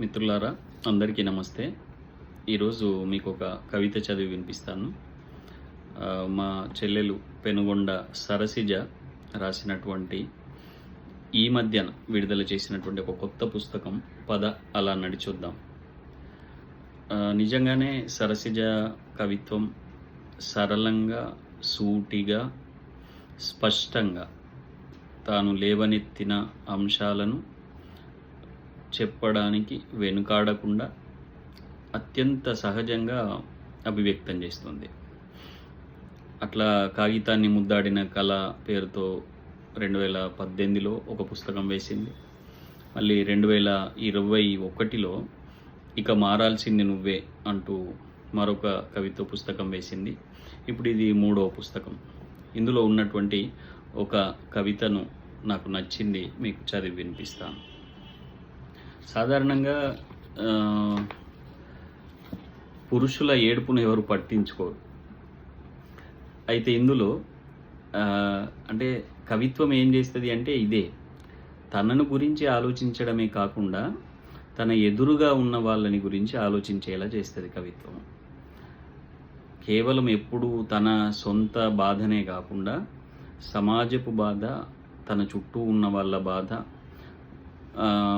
మిత్రులారా అందరికీ నమస్తే. ఈరోజు మీకు ఒక కవిత చదివి వినిపిస్తాను. మా చెల్లెలు పెనుగొండ సరసిజ రాసినటువంటి ఈ మధ్యన విడుదల చేసినటువంటి ఒక కొత్త పుస్తకం పద అలా నడిచొద్దాం. నిజంగానే సరసిజ కవిత్వం సరళంగా సూటిగా స్పష్టంగా తాను లేవనెత్తిన అంశాలను చెప్పడానికి వెనుకాడకుండా అత్యంత సహజంగా అభివ్యక్తం చేస్తుంది. అట్లా కాగితాన్ని ముద్దాడిన కళ పేరుతో రెండు వేల పద్దెనిమిదిలో ఒక పుస్తకం వేసింది. మళ్ళీ రెండు వేల ఇరవై ఒకటిలో ఇక మారాల్సింది నువ్వే అంటూ మరొక కవిత్వ పుస్తకం వేసింది. ఇప్పుడు ఇది మూడవ పుస్తకం. ఇందులో ఉన్నటువంటి ఒక కవితను నాకు నచ్చింది మీకు చదివి వినిపిస్తాను. సాధారణంగా పురుషుల ఏడుపును ఎవరు పట్టించుకోరు. అయితే ఇందులో అంటే కవిత్వం ఏం చేస్తుంది అంటే ఇదే. తనను గురించి ఆలోచించడమే కాకుండా తన ఎదురుగా ఉన్న వాళ్ళని గురించి ఆలోచించేలా చేస్తుంది కవిత్వం. కేవలం ఎప్పుడు తన సొంత బాధనే కాకుండా సమాజపు బాధ తన చుట్టూ ఉన్న వాళ్ళ బాధ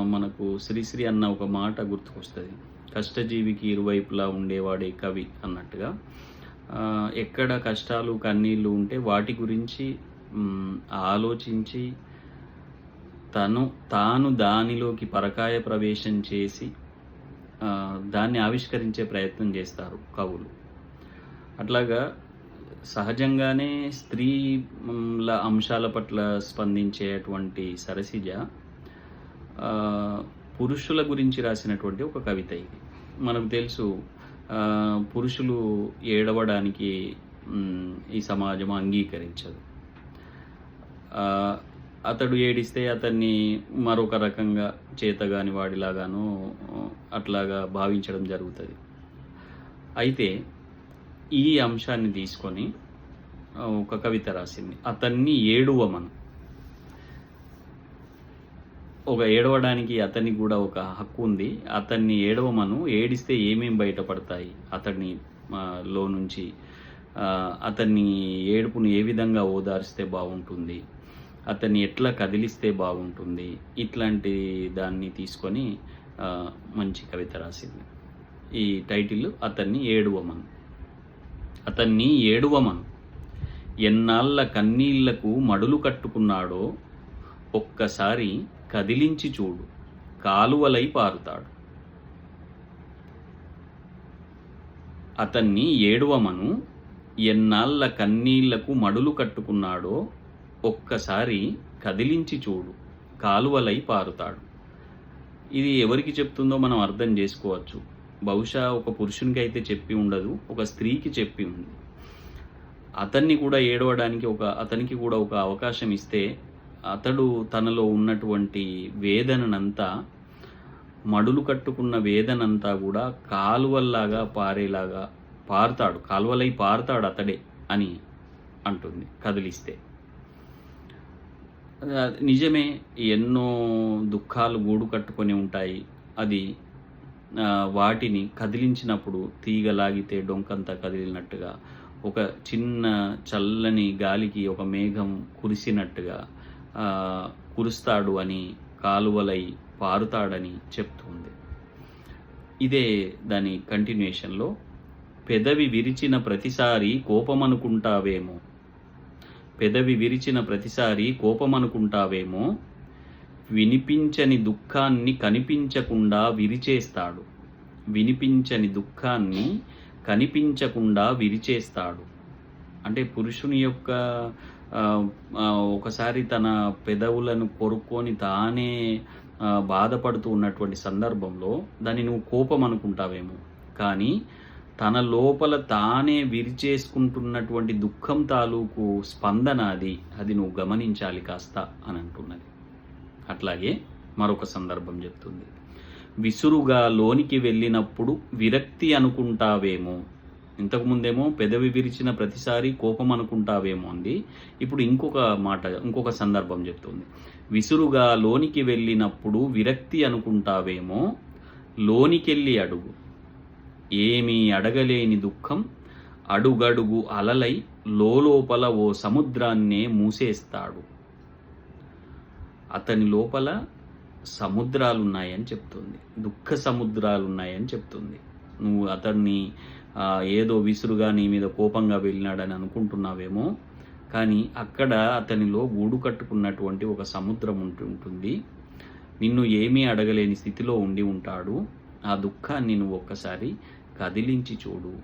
మనకు శ్రీశ్రీ అన్న ఒక మాట గుర్తుకొస్తుంది. కష్టజీవికి ఇరువైపులా ఉండేవాడే కవి అన్నట్టుగా. ఎక్కడ కష్టాలు కన్నీళ్ళు ఉంటే వాటి గురించి ఆలోచించి తను తాను దానిలోకి పరకాయ ప్రవేశం చేసి దాన్ని ఆవిష్కరించే ప్రయత్నం చేస్తారు కవులు. అట్లాగా సహజంగానే స్త్రీల అంశాల పట్ల స్పందించేటువంటి సరసిజ పురుషుల గురించి రాసినటువంటి ఒక కవిత ఇది. మనకు తెలుసు పురుషులు ఏడవడానికి ఈ సమాజం అంగీకరించదు. అతడు ఏడిస్తే అతన్ని మరొక రకంగా చేతగాని వాడిలాగాను అట్లాగా భావించడం జరుగుతుంది. అయితే ఈ అంశాన్ని తీసుకొని ఒక కవిత రాసింది. అతన్ని ఏడువమను. ఒక ఏడవడానికి అతనికి కూడా ఒక హక్కు ఉంది. అతన్ని ఏడవమను ఏడిస్తే ఏమేమి బయటపడతాయి? అతన్ని లో నుంచి అతన్ని ఏడుపును ఏ విధంగా ఓదార్స్తే బాగుంటుంది? అతన్ని ఎట్లా కదిలిస్తే బాగుంటుంది? ఇట్లాంటి దాన్ని తీసుకొని మంచి కవిత రాసింది. ఈ టైటిల్ అతన్ని ఏడువమను. అతన్ని ఏడువమను. ఎన్నాళ్ళ కన్నీళ్ళకు మడులు కట్టుకున్నాడో ఒక్కసారి కదిలించి చూడు కాలువలై పారుతాడు. అతన్ని ఏడవమను ఎన్నాళ్ళ కన్నీళ్ళకు మడులు కట్టుకున్నాడో ఒక్కసారి కదిలించి చూడు కాలువలై పారుతాడు. ఇది ఎవరికి చెప్తుందో మనం అర్థం చేసుకోవచ్చు. బహుశా ఒక పురుషునికి అయితే చెప్పి ఉండదు ఒక స్త్రీకి చెప్పి ఉంది. అతన్ని కూడా ఏడవడానికి ఒక అతనికి కూడా ఒక అవకాశం ఇస్తే అతడు తనలో ఉన్నటువంటి వేదననంతా మడులు కట్టుకున్న వేదనంతా కూడా కాలువల్లాగా పారేలాగా పారుతాడు. కాలువలై పారుతాడు అతడే అని అంటుంది కదిలిస్తే. నిజమే ఎన్నో దుఃఖాలు గూడు కట్టుకొని ఉంటాయి. అది వాటిని కదిలించినప్పుడు తీగ లాగితే డొంకంతా కదిలినట్టుగా ఒక చిన్న చల్లని గాలికి ఒక మేఘం కురిసినట్టుగా కురుస్తాడు అని కాలువలై పారుతాడని చెప్తుంది ఇదే దాని కంటిన్యూషన్లో పెదవి విరిచిన ప్రతిసారి కోపమనుకుంటావేమో? పెదవి విరిచిన ప్రతిసారి కోపమనుకుంటావేమో? వినిపించని దుఃఖాన్ని కనిపించకుండా విరిచేస్తాడు. వినిపించని దుఃఖాన్ని కనిపించకుండా విరిచేస్తాడు. అంటే పురుషుని యొక్క ఒకసారి తన పెదవులను కొరుక్కొని తానే బాధపడుతూ ఉన్నటువంటి సందర్భంలో దాన్ని నువ్వు కోపం అనుకుంటావేమో. కానీ తన లోపల తానే విరిచేసుకుంటున్నటువంటి దుఃఖం తాలూకు స్పందన అది. అది నువ్వు గమనించాలి కాస్త అని అంటున్నది. అట్లాగే మరొక సందర్భం చెప్తుంది. విసురుగా లోనికి వెళ్ళినప్పుడు విరక్తి అనుకుంటావేమో. ఇంతకుముందేమో పెదవి విరిచిన ప్రతిసారి కోపం అనుకుంటావేమో అంది. ఇప్పుడు ఇంకొక మాట ఇంకొక సందర్భం చెప్తుంది. విసురుగా లోనికి వెళ్ళినప్పుడు విరక్తి అనుకుంటావేమో లోనికెళ్ళి అడుగు. ఏమీ అడగలేని దుఃఖం అడుగడుగు అలలై లోపల ఓ సముద్రాన్నే మూసేస్తాడు. అతని లోపల సముద్రాలు ఉన్నాయని చెప్తుంది. దుఃఖ సముద్రాలు ఉన్నాయని చెప్తుంది. నువ్వు అతన్ని ఏదో విసురుగా నీ మీద కోపంగా వెళ్ళినాడని అనుకుంటున్నావేమో. కానీ అక్కడ అతనిలో గూడు కట్టుకున్నటువంటి ఒక సముద్రం ఉంటు- ఉంటుంది. నిన్ను ఏమీ అడగలేని స్థితిలో ఉండి ఉంటాడు. ఆ దుఃఖాన్ని నువ్వు ఒక్కసారి కదిలించి చూడు.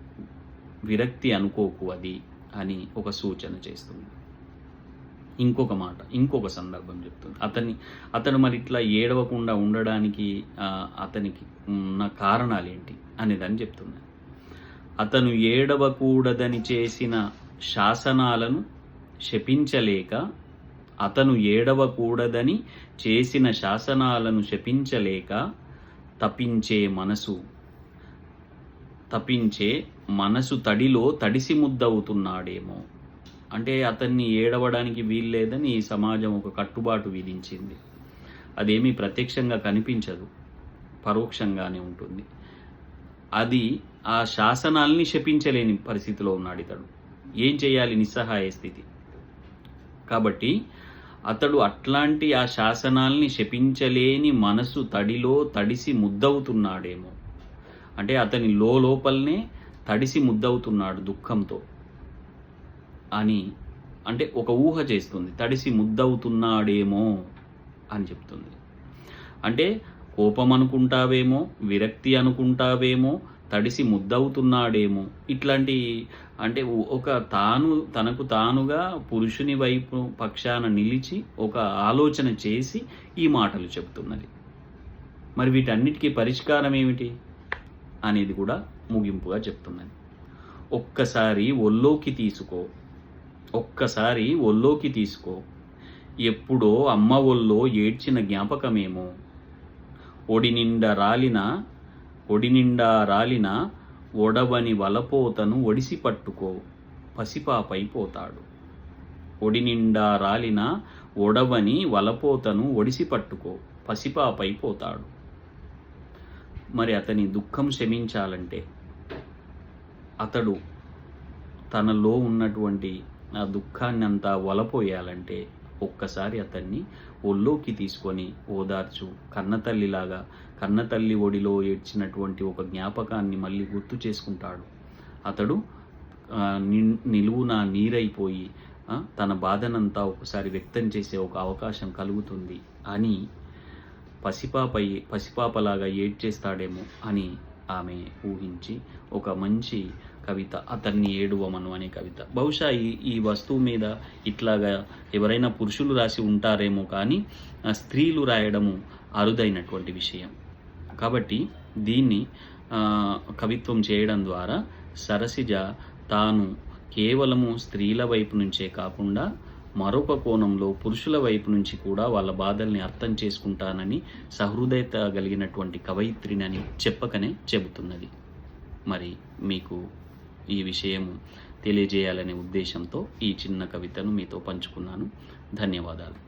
విరక్తి అనుకోకు అది అని ఒక సూచన చేస్తుంది. ఇంకొక మాట ఇంకొక సందర్భం చెప్తుంది. అతన్ని అతను మరి ఇట్లా ఏడవకుండా ఉండడానికి అతనికి ఉన్న కారణాలు ఏంటి అనేదని చెప్తున్నాను. అతను ఏడవకూడదని చేసిన శాసనాలను శపించలేక అతను ఏడవకూడదని చేసిన శాసనాలను శపించలేక తపించే మనసు తపించే మనసు తడిలో తడిసి ముద్దవుతున్నాడేమో. అంటే అతన్ని ఏడవడానికి వీల్లేదని ఈ సమాజం ఒక కట్టుబాటు విధించింది. అదేమీ ప్రత్యక్షంగా కనిపించదు పరోక్షంగానే ఉంటుంది. అది ఆ శాసనాల్ని శపించలేని పరిస్థితిలో ఉన్నాడు ఇతడు. ఏం చేయాలి? నిస్సహాయ స్థితి. కాబట్టి అతడు అట్లాంటి ఆ శాసనాల్ని శపించలేని మనసు తడిలో తడిసి ముద్దవుతున్నాడేమో. అంటే అతని లోపలనే తడిసి ముద్దవుతున్నాడు దుఃఖంతో. అని అంటే ఒక ఊహ చేస్తుంది. తడిసి ముద్దవుతున్నాడేమో అని చెప్తుంది. అంటే కోపం అనుకుంటావేమో విరక్తి అనుకుంటావేమో తడిసి ముద్దవుతున్నాడేమో. ఇట్లాంటి అంటే ఒక తాను తనకు తానుగా పురుషుని వైపు పక్షాన నిలిచి ఒక ఆలోచన చేసి ఈ మాటలు చెప్తున్నది. మరి వీటన్నిటికీ పరిష్కారం ఏమిటి అనేది కూడా ముగింపుగా చెప్తున్నది. ఒక్కసారి ఒల్లోకి తీసుకో. ఒక్కసారి ఒల్లోకి తీసుకో. ఎప్పుడో అమ్మ ఒళ్ళో ఏడ్చిన జ్ఞాపకమేమో? ఒడినిండా రాలిన ఒడినిండా రాలిన ఒడవని వలపోతను ఒడిసి పట్టుకో పసిపాపైపోతాడు. ఒడినిండా రాలిన ఒడవని వలపోతను ఒడిసి పట్టుకో పసిపాపైపోతాడు. మరి అతని దుఃఖం శమించాలంటే అతడు తనలో ఉన్నటువంటి ఆ దుఃఖాన్ని అంతా వలపోయాలంటే ఒక్కసారి అతన్ని ఒళ్ళోకి తీసుకొని ఓదార్చు. కన్నతల్లిలాగా కన్నతల్లి ఒడిలో ఏడ్చినటువంటి ఒక జ్ఞాపకాన్ని మళ్ళీ గుర్తు చేసుకుంటాడు. అతడు నిలువున నీరైపోయి తన బాధనంతా ఒకసారి వ్యక్తం చేసే ఒక అవకాశం కలుగుతుంది అని పసిపాప పసిపాపలాగా ఏడ్చేస్తాడేమో అని ఆమె ఊహించి ఒక మంచి కవిత అతన్ని ఏడువమను అనే కవిత. బహుశా ఈ ఈ వస్తువు మీద ఇట్లాగా ఎవరైనా పురుషులు రాసి ఉంటారేమో కానీ స్త్రీలు రాయడము అరుదైనటువంటి విషయం. కాబట్టి దీన్ని కవిత్వం చేయడం ద్వారా సరసిజ తాను కేవలము స్త్రీల వైపు నుంచే కాకుండా మరొక కోణంలో పురుషుల వైపు నుంచి కూడా వాళ్ళ బాధల్ని అర్థం చేసుకుంటానని సహృదయత కలిగినటువంటి కవయిత్రినని చెప్పకనే చెబుతున్నది. మరి మీకు ఈ విషయం తెలియజేయాలనే ఉద్దేశంతో ఈ చిన్న కవితను మీతో పంచుకున్నాను. ధన్యవాదాలు.